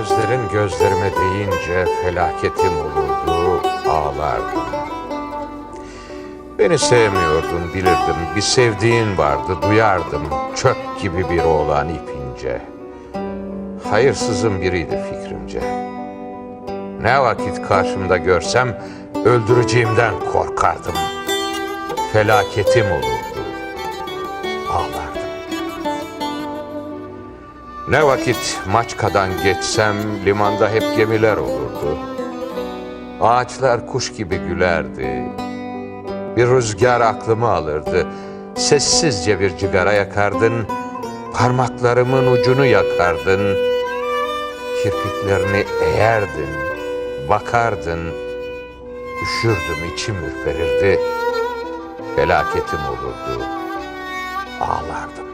Gözlerin gözlerime değince felaketim olurdu, ağlardım. Beni sevmiyordun bilirdim, bir sevdiğin vardı duyardım, çöp gibi bir oğlan ipince. Hayırsızın biriydi fikrimce. Ne vakit karşımda görsem öldüreceğimden korkardım. Felaketim olurdu, ağlardım. Ne vakit Maçka'dan geçsem limanda hep gemiler olurdu. Ağaçlar kuş gibi gülerdi. Bir rüzgar aklımı alırdı. Sessizce bir cigara yakardın. Parmaklarımın ucunu yakardın. Kirpiklerini eğerdin. Bakardın. Üşürdüm içim ürperirdi. Felaketim olurdu. Ağlardım.